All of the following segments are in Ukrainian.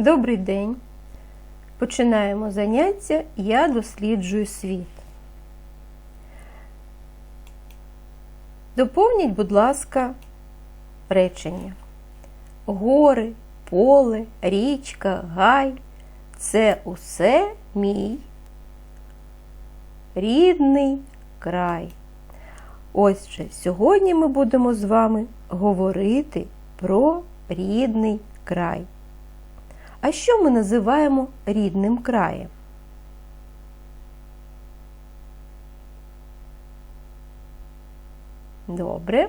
Добрий день. Починаємо заняття Я досліджую світ. Доповніть, будь ласка, речення. Гори, поле, річка, гай це усе мій рідний край. Ось же сьогодні ми будемо з вами говорити про рідний край. А що ми називаємо рідним краєм? Добре.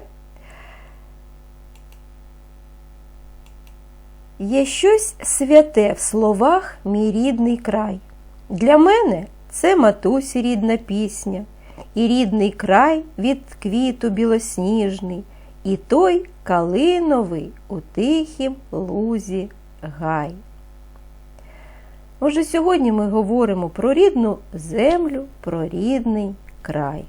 Є щось святе в словах мій рідний край. Для мене це матусі рідна пісня, і рідний край від квіту білосніжний, і той калиновий у тихім лузі гай. Отже, сьогодні ми говоримо про рідну землю, про рідний край.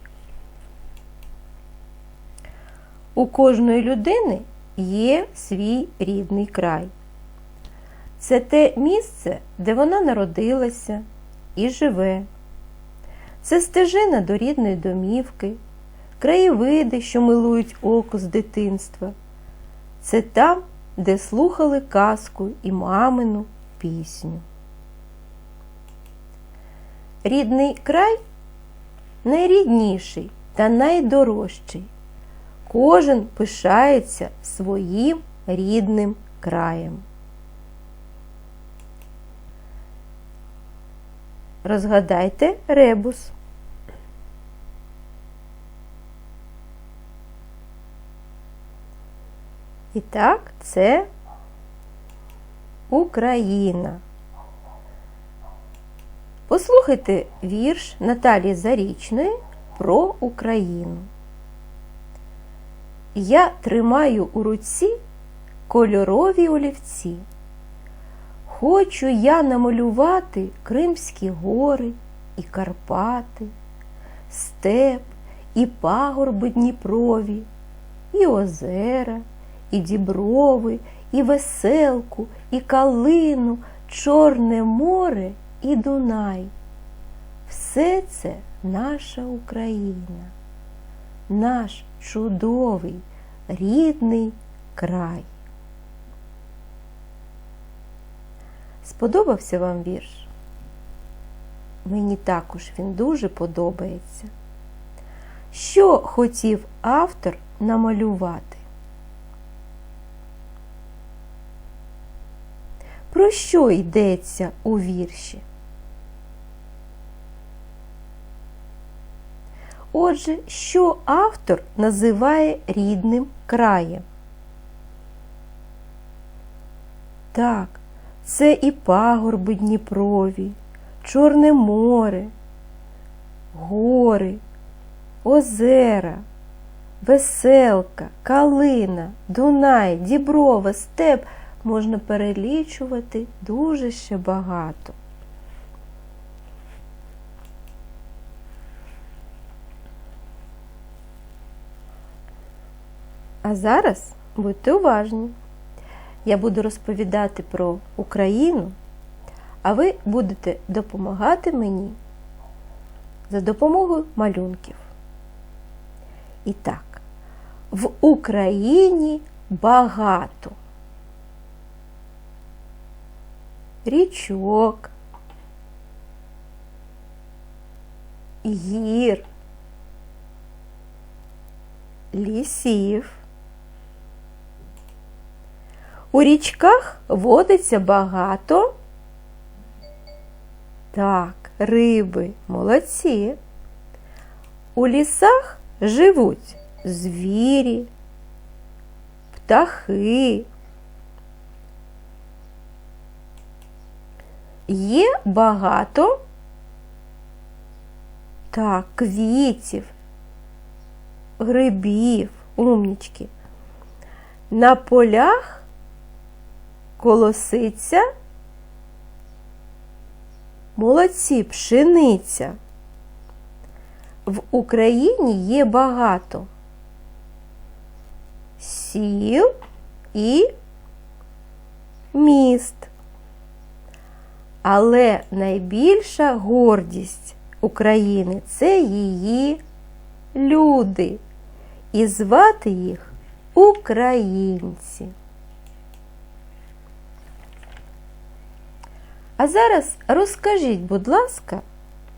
У кожної людини є свій рідний край. Це те місце, де вона народилася і живе. Це стежина до рідної домівки, краєвиди, що милують око з дитинства. Це там, де слухали казку і мамину пісню. Рідний край найрідніший та найдорожчий. Кожен пишається своїм рідним краєм. Розгадайте ребус. І так, це Україна. Послухайте вірш Наталії Зарічної про Україну. Я тримаю у руці кольорові олівці. Хочу я намалювати Кримські гори і Карпати, степ і пагорби Дніпрові, і озера, і діброви, і веселку, і калину, Чорне море і Дунай. Все це наша Україна, наш чудовий, рідний край. Сподобався вам вірш? Мені також він дуже подобається. Що хотів автор намалювати? Про що йдеться у вірші? Отже, що автор називає рідним краєм? Так, це і пагорби Дніпрові, Чорне море, гори, озера, веселка, калина, Дунай, Діброва, степ можна перелічувати дуже ще багато. А зараз будьте уважні. Я буду розповідати про Україну, а ви будете допомагати мені за допомогою малюнків. І так, в Україні багато річок, гір, лісів. У річках водиться багато. Так, риби, молодці. У лісах живуть звірі, птахи. Є багато так, квітів, грибів, умнічки. На полях колоситься, молодці, пшениця. В Україні є багато сіл і міст. Але найбільша гордість України це її люди. І звати їх українці. А зараз розкажіть, будь ласка,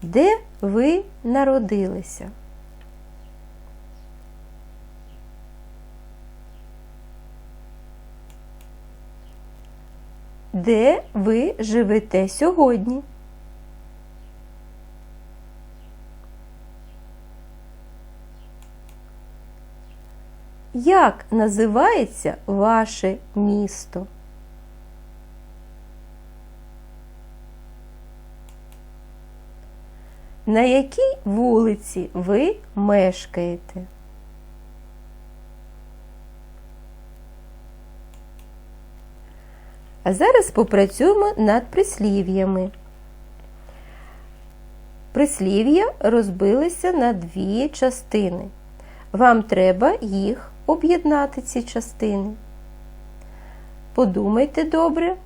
де ви народилися? Де ви живете сьогодні? Як називається ваше місто? На якій вулиці ви мешкаєте? А зараз попрацюємо над прислів'ями. Прислів'я розбилися на дві частини. Вам треба їх об'єднати, ці частини. Подумайте добре,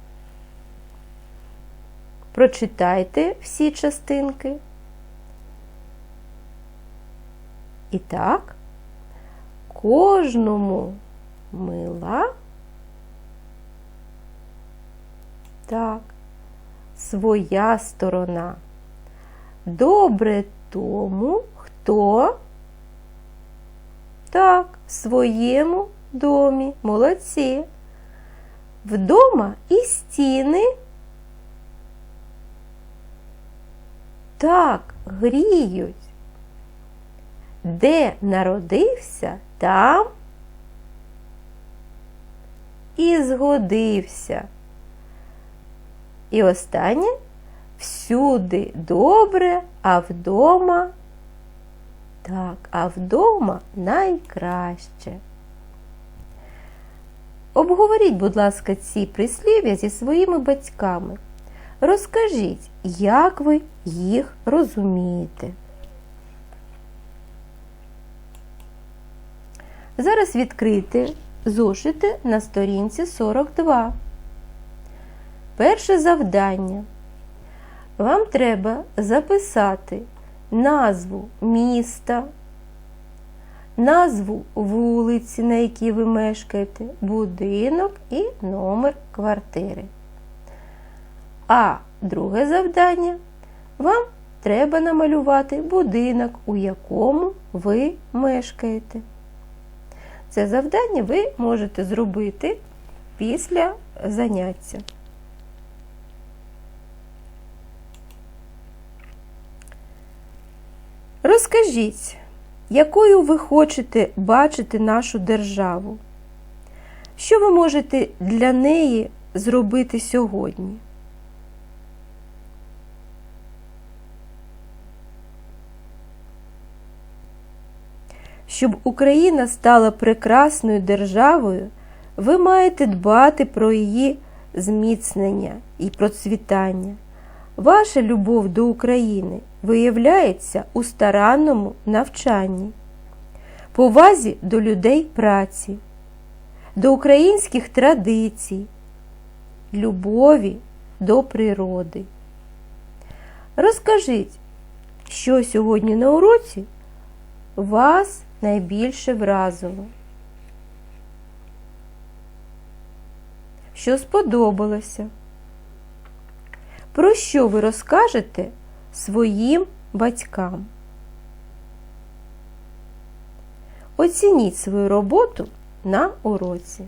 прочитайте всі частинки. І так, кожному мила. Так, своя сторона. Добре тому, хто так, в своєму домі. Молодці. Вдома і стіни. Так, гріють. Де народився, там і згодився. І останнє всюди добре, а вдома так, а вдома найкраще. Обговоріть, будь ласка, ці прислів'я зі своїми батьками. Розкажіть, як ви їх розумієте. Зараз відкрити зошити на сторінці 42. Перше завдання. Вам треба записати назву міста, назву вулиці, на якій ви мешкаєте, будинок і номер квартири. А друге завдання вам треба намалювати будинок, у якому ви мешкаєте. Це завдання ви можете зробити після заняття. Розкажіть, якою ви хочете бачити нашу державу? Що ви можете для неї зробити сьогодні? Щоб Україна стала прекрасною державою, ви маєте дбати про її зміцнення і процвітання. Ваша любов до України виявляється у старанному навчанні, повазі до людей праці, до українських традицій, любові до природи. Розкажіть, що сьогодні на уроці вас найбільше вразило? Що сподобалося? Про що ви розкажете своїм батькам? Оцініть свою роботу на уроці.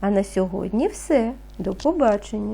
А на сьогодні все. До побачення!